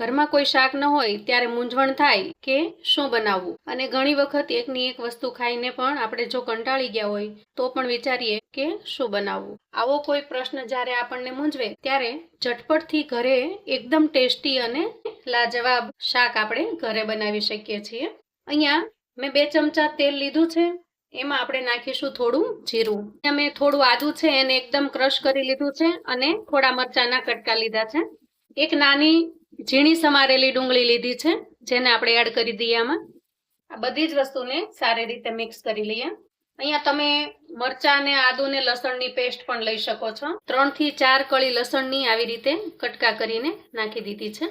ઘરમાં કોઈ શાક ન હોય ત્યારે મૂંઝવણ થાય કે શું બનાવવું? અને ઘણી વખત એકની એક વસ્તુ ખાઈને પણ આપણે જો કંટાળી ગયા હોય, તો પણ વિચારીએ કે શું બનાવવું? આવો કોઈ પ્રશ્ન જ્યારે આપણને મૂંઝવે, ત્યારે ઝટપટથી ઘરે એકદમ ટેસ્ટી અને લાજવાબ શાક આપણે ઘરે બનાવી શકીએ છીએ. અહીંયા મેં બે ચમચા તેલ લીધું છે. એમાં આપણે નાખીશું થોડું જીરું. મેં થોડું આદું છે એને એકદમ ક્રશ કરી લીધું છે અને થોડા મરચાંના કટકા લીધા છે. એક નાની ઝીણી સમારેલી ડુંગળી લીધી છે, જેને આપણે એડ કરી દઈએ આમાં. આ બધી જ વસ્તુને સારી રીતે મિક્સ કરી લઈએ. અહીંયા તમે મરચાં ને આદુ ને લસણની પેસ્ટ પણ લઈ શકો છો. ત્રણથી ચાર કળી લસણની આવી રીતે કટકા કરીને નાખી દીધી છે.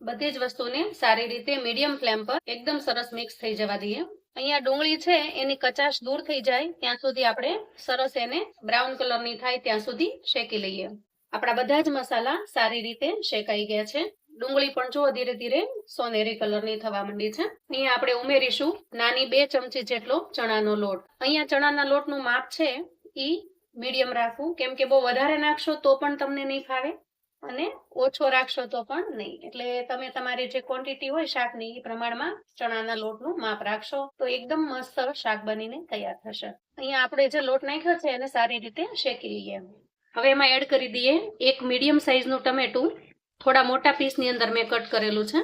બધી જ વસ્તુને સારી રીતે મીડિયમ ફ્લેમ પર એકદમ સરસ મિક્સ થઈ જવા દઈએ. અહીંયા ડુંગળી છે, એની કચાશ દૂર થઈ જાય, ત્યાં સુધી આપણે સરસ એને બ્રાઉન કલરની થાય ત્યાં સુધી શેકી લઈએ. આપણા બધા જ મસાલા સારી રીતે શેકાઈ ગયા છે. ડુંગળી પણ જો ધીરે ધીરે. સોનેરી કલરની થવા માંડી છે. અહીંયા આપણે ઉમેરીશું. નાની બે ચમચી જેટલો ચણાનો લોટ. અહીંયા ચણાના લોટનું માપ છે ઈ મીડિયમ રાખવું. કેમ કે બહુ વધારે નાખશો તો પણ તમને નહીં ફાવે અને ઓછો રાખશો તો પણ નહીં. એટલે તમે તમારી જે ક્વોન્ટિટી હોય શાકની એ પ્રમાણમાં ચણાના લોટનું માપ રાખશો તો એકદમ મસ્ત શાક બનીને તૈયાર થશે. અહીંયા આપણે જે લોટ નાખ્યો છે એને સારી રીતે શેકી લઈએ. હવે એમાં એડ કરી દઈએ એક મીડિયમ સાઇઝનું ટમેટું. થોડા મોટા પીસની અંદર મેં કટ કરેલું છે.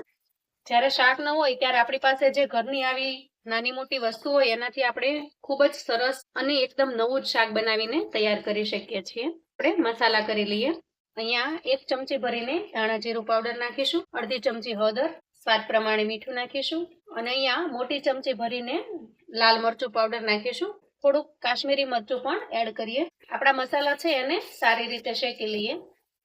જ્યારે શાક ન હોય ત્યારે આપણી પાસે જે ઘરની આવી નાની મોટી વસ્તુ હોય એનાથી આપણે ખૂબ જ સરસ અને એકદમ નવું જ શાક બનાવીને તૈયાર કરી શકીએ છીએ. આપણે મસાલા કરી લઈએ. અહીંયા એક ચમચી ભરીને ધાણા જીરું પાવડર નાખીશું, અડધી ચમચી હળદર, સ્વાદ પ્રમાણે મીઠું નાખીશું અને અહીંયા મોટી ચમચી ભરીને લાલ મરચું પાવડર નાખીશું. થોડુંક કાશ્મીરી મરચું પણ એડ કરીએ. આપણા મસાલા છે એને સારી રીતે શેકી લઈએ.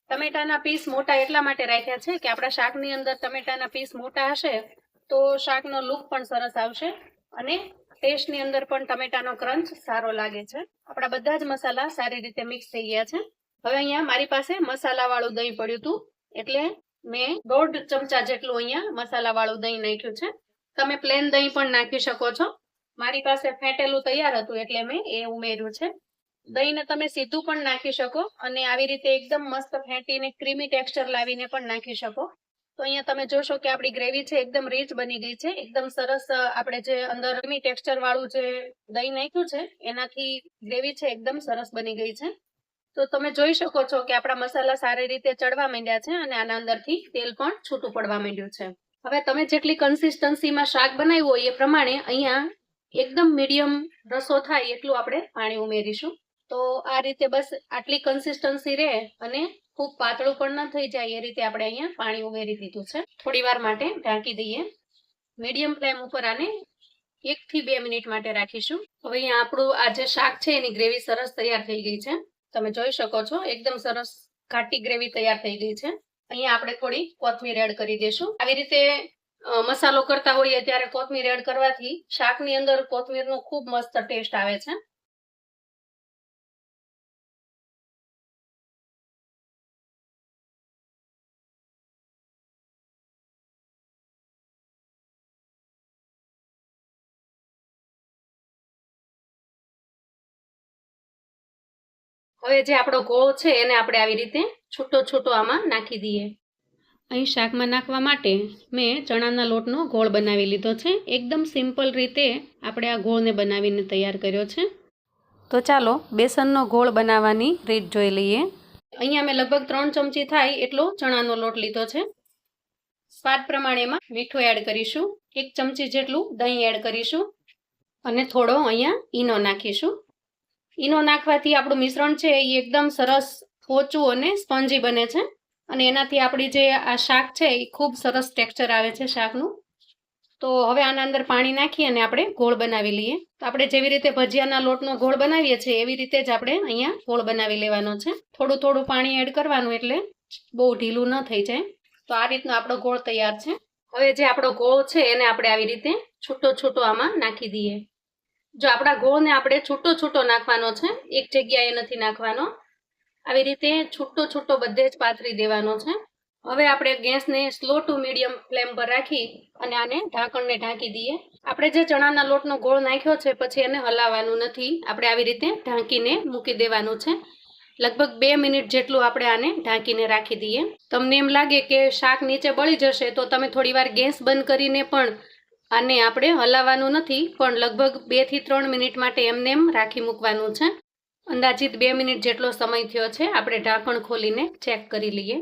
ટમેટાના પીસ મોટા એટલા માટે રાખ્યા છે કે આપણા શાકની અંદર ટમેટાના પીસ મોટા હશે તો શાકનો લુક પણ સરસ આવશે અને ટેસ્ટની અંદર પણ ટમેટાનો ક્રંચ સારો લાગે છે. આપણા બધા જ મસાલા સારી રીતે મિક્સ થઈ ગયા છે. હવે અહીંયા મારી પાસે મસાલાવાળું દહીં પડ્યું હતું એટલે મેં દોઢ ચમચા જેટલું અહીંયા મસાલાવાળું દહીં નાખ્યું છે. તમે પ્લેન દહીં પણ નાખી શકો છો. મારી પાસે ફેંટેલું તૈયાર હતું એટલે મેં એ ઉમેર્યું છે. દહીંને તમે સીધું પણ નાખી શકો અને આવી રીતે એકદમ મસ્ત ફેંટીને ક્રીમી ટેક્સચર લાવીને પણ નાખી શકો. તો અહીંયા તમે જોશો કે આપણી ગ્રેવી છે એકદમ રીચ બની ગઈ છે. એકદમ સરસ આપણે જે અંદર ક્રીમી ટેક્સચર વાળું જે દહીં નાખ્યું છે, એનાથી ગ્રેવી છે એકદમ સરસ બની ગઈ છે. તો તમે જોઈ શકો છો કે આપણા મસાલા સારી રીતે ચડવા માંડ્યા છે અને આના અંદરથી તેલ પણ છૂટું પડવા માંડ્યું છે. હવે તમે જેટલી કન્સિસ્ટન્સીમાં શાક બનાવ્યું હોય એ પ્રમાણે અહીંયા એકદમ મીડિયમ રસો થાય એટલું આપણે પાણી ઉમેરીશું. તો આ રીતે બસ આટલી કન્સિસ્ટન્સી રહે અને ખૂબ પાતળું પણ ન થઈ જાય એ રીતે આપણે અહીંયા પાણી ઉમેરી દીધું છે. થોડી વાર માટે ઢાંકી દઈએ. મીડિયમ ફ્લેમ ઉપર આને એક થી બે મિનિટ માટે રાખીશું. હવે અહીંયા આપણું આ જે શાક છે એની ગ્રેવી સરસ તૈયાર થઈ ગઈ છે. તમે જોઈ શકો છો, એકદમ સરસ ઘાટી ગ્રેવી તૈયાર થઈ ગઈ છે. અહીંયા આપણે થોડી કોથમીર એડ કરી દઈશું. આવી રીતે મસાલો કરતા હોઈએ ત્યારે કોથમીર એડ કરવાથી શાકની અંદર કોથમીરનો ખૂબ મસ્ત ટેસ્ટ આવે છે. હવે જે આપણો ગોળ છે એને આપણે આવી રીતે છૂટો છૂટો આમાં નાખી દઈએ. અહીં શાકમાં નાખવા માટે મેં ચણાના લોટનો ગોળ બનાવી લીધો છે. એકદમ સિમ્પલ રીતે આપણે આ ગોળને બનાવીને તૈયાર કર્યો છે. તો ચાલો બેસનનો ગોળ બનાવવાની રીત જોઈ લઈએ. અહીંયા મેં લગભગ ત્રણ ચમચી થાય એટલો ચણાનો લોટ લીધો છે. સ્વાદ પ્રમાણે એમાં મીઠું એડ કરીશું. એક ચમચી જેટલું દહીં એડ કરીશું. અને થોડો અહીંયા ઈનો નાખીશું. ઈનો નાખવાથી આપણું મિશ્રણ છે એ એકદમ સરસ પોચું અને સ્પંજી બને છે. અને એનાથી આપણી જે આ શાક છે એ ખૂબ સરસ ટેક્સચર આવે છે શાકનું. તો હવે આના અંદર પાણી નાખી અને આપણે ગોળ બનાવી લઈએ. તો આપણે જેવી રીતે ભજીયાના લોટનો ગોળ બનાવીએ છીએ એવી રીતે જ આપણે અહીંયા ગોળ બનાવી લેવાનો છે. થોડું થોડું પાણી એડ કરવાનું એટલે બહુ ઢીલું ન થઈ જાય. તો આ રીતનો આપણો ગોળ તૈયાર છે. હવે જે આપણો ગોળ છે એને આપણે આવી રીતે છૂટો છૂટો આમાં નાખી દઈએ. જો આપણા ગોળને આપણે છૂટો છૂટો નાખવાનો છે, એક જગ્યાએ નથી નાખવાનો. આવી રીતે છૂટો છૂટો બધે જ પાથરી દેવાનો છે. હવે આપણે ગેસને સ્લો ટુ મીડિયમ ફ્લેમ પર રાખી અને આને ઢાંકણને ઢાંકી દઈએ. આપણે જે ચણાના લોટનો ગોળ નાખ્યો છે, પછી એને હલાવવાનું નથી. આપણે આવી રીતે ઢાંકીને મૂકી દેવાનું છે. લગભગ બે મિનિટ જેટલું આપણે આને ઢાંકીને રાખી દઈએ. તમને એમ લાગે કે શાક નીચે બળી જશે, તો તમે થોડીવાર ગેસ બંધ કરીને પણ આને આપણે હલાવવાનું નથી, પણ લગભગ બેથી ત્રણ મિનિટ માટે એમને એમ રાખી મૂકવાનું છે. અંદાજિત બે મિનિટ જેટલો સમય થયો છે, આપણે ઢાંકણ ખોલીને ચેક કરી લઈએ.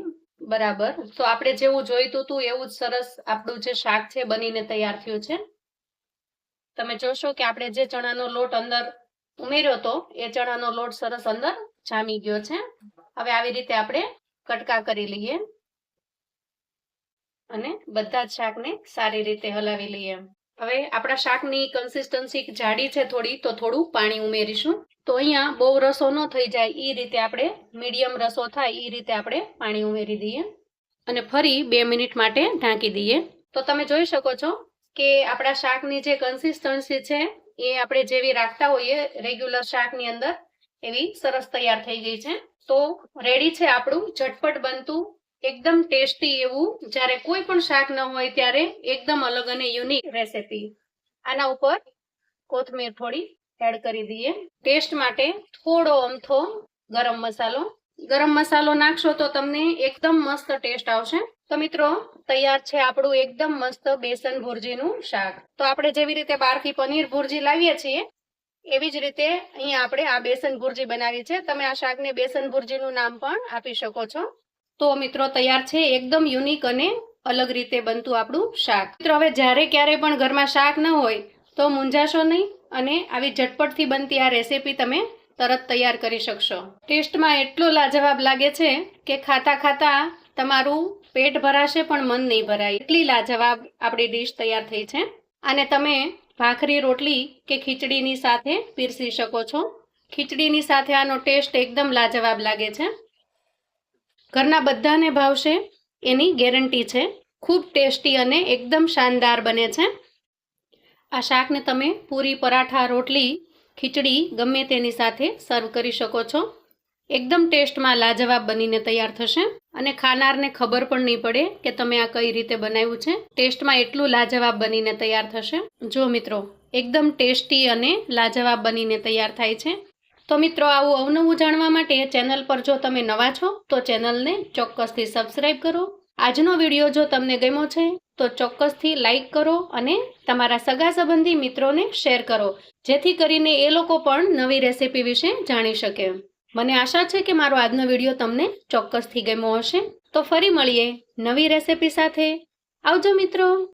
બરાબર. તો આપણે જેવું જોઈતું હતું એવું જ સરસ આપણું જે શાક છે બનીને તૈયાર થયું છે. તમે જોશો કે આપણે જે ચણાનો લોટ અંદર ઉમેર્યો હતો એ ચણાનો લોટ સરસ અંદર જામી ગયો છે. હવે આવી રીતે આપણે કટકા કરી લઈએ. અને બધા જ શાકને સારી રીતે હલાવી લઈએ. હવે આપણા શાકની કન્સિસ્ટન્સી જાડી છે થોડી, તો થોડું પાણી ઉમેરીશું. તો અહીંયા બહુ રસો ન થઈ જાય એ રીતે આપણે મીડિયમ રસો થાય એ રીતે આપણે પાણી ઉમેરી દઈએ. અને ફરી બે મિનિટ માટે ઢાંકી દઈએ. તો તમે જોઈ શકો છો કે આપણા શાકની જે કન્સિસ્ટન્સી છે, એ આપણે જેવી રાખતા હોઈએ રેગ્યુલર શાકની અંદર, એવી સરસ તૈયાર થઈ ગઈ છે. તો રેડી છે આપણું ઝટપટ બનતું એકદમ ટેસ્ટી એવું, જ્યારે કોઈ પણ શાક ન હોય ત્યારે એકદમ અલગ અને યુનિક રેસીપી. આના ઉપર કોથમીર થોડી એડ કરી દઈએ. ટેસ્ટ માટે થોડો અમથો ગરમ મસાલો. ગરમ મસાલો નાખશો તો તમને એકદમ મસ્ત ટેસ્ટ આવશે. તો મિત્રો, તૈયાર છે આપણું એકદમ મસ્ત બેસન ભુરજીનું શાક. તો આપણે જેવી રીતે બહારથી પનીર ભુરજી લાવીએ છીએ, એવી જ રીતે અહીંયા આપણે આ બેસન ભુરજી બનાવી છે. તમે આ શાકને બેસન ભુરજીનું નામ પણ આપી શકો છો. તો મિત્રો તૈયાર છે એકદમ યુનિક અને અલગ રીતે બનતું આપણું શાક. મિત્રો, હવે જ્યારે ક્યારે પણ ઘરમાં શાક ન હોય તો મૂંઝાશો નહીં અને આવી ઝટપટથી બનતી આ રેસીપી તમે તરત તૈયાર કરી શકશો. ટેસ્ટમાં એટલો લાજવાબ લાગે છે કે ખાતા ખાતા તમારું પેટ ભરાશે પણ મન નહીં ભરાય. એટલી લાજવાબ આપણી ડીશ તૈયાર થઈ છે. અને તમે ભાખરી, રોટલી કે ખીચડીની સાથે પીરસી શકો છો. ખીચડીની સાથે આનો ટેસ્ટ એકદમ લાજવાબ લાગે છે. ઘરના બધાને ભાવશે, એની ગેરંટી છે. ખૂબ ટેસ્ટી અને એકદમ શાનદાર બને છે. આ શાકને તમે પૂરી પરાઠા, રોટલી, ખીચડી, ગમે તેની સાથે સર્વ કરી શકો છો. એકદમ ટેસ્ટમાં લાજવાબ બનીને તૈયાર થશે અને ખાનારને ખબર પણ નહીં પડે કે તમે આ કઈ રીતે બનાવ્યું છે. ટેસ્ટમાં એટલું લાજવાબ બનીને તૈયાર થશે. જો મિત્રો, એકદમ ટેસ્ટી અને લાજવાબ બનીને તૈયાર થાય છે. તો મિત્રો, આવું અવનવું જાણવા માટે ચેનલ પર જો તમે નવા છો, તો ચેનલને ચોક્કસથી સબસ્ક્રાઈબ કરો. આજનો વીડિયો જો તમને ગમ્યો છે, તો ચોક્કસથી લાઈક કરો અને તમારા સગા સંબંધી મિત્રોને શેર કરો, જેથી કરીને એ લોકો પણ નવી રેસિપી વિશે જાણી શકે. મને આશા છે કે મારો આજનો વીડિયો તમને ચોક્કસથી ગમ્યો હશે. તો ફરી મળીએ નવી રેસિપી સાથે. આવજો મિત્રો!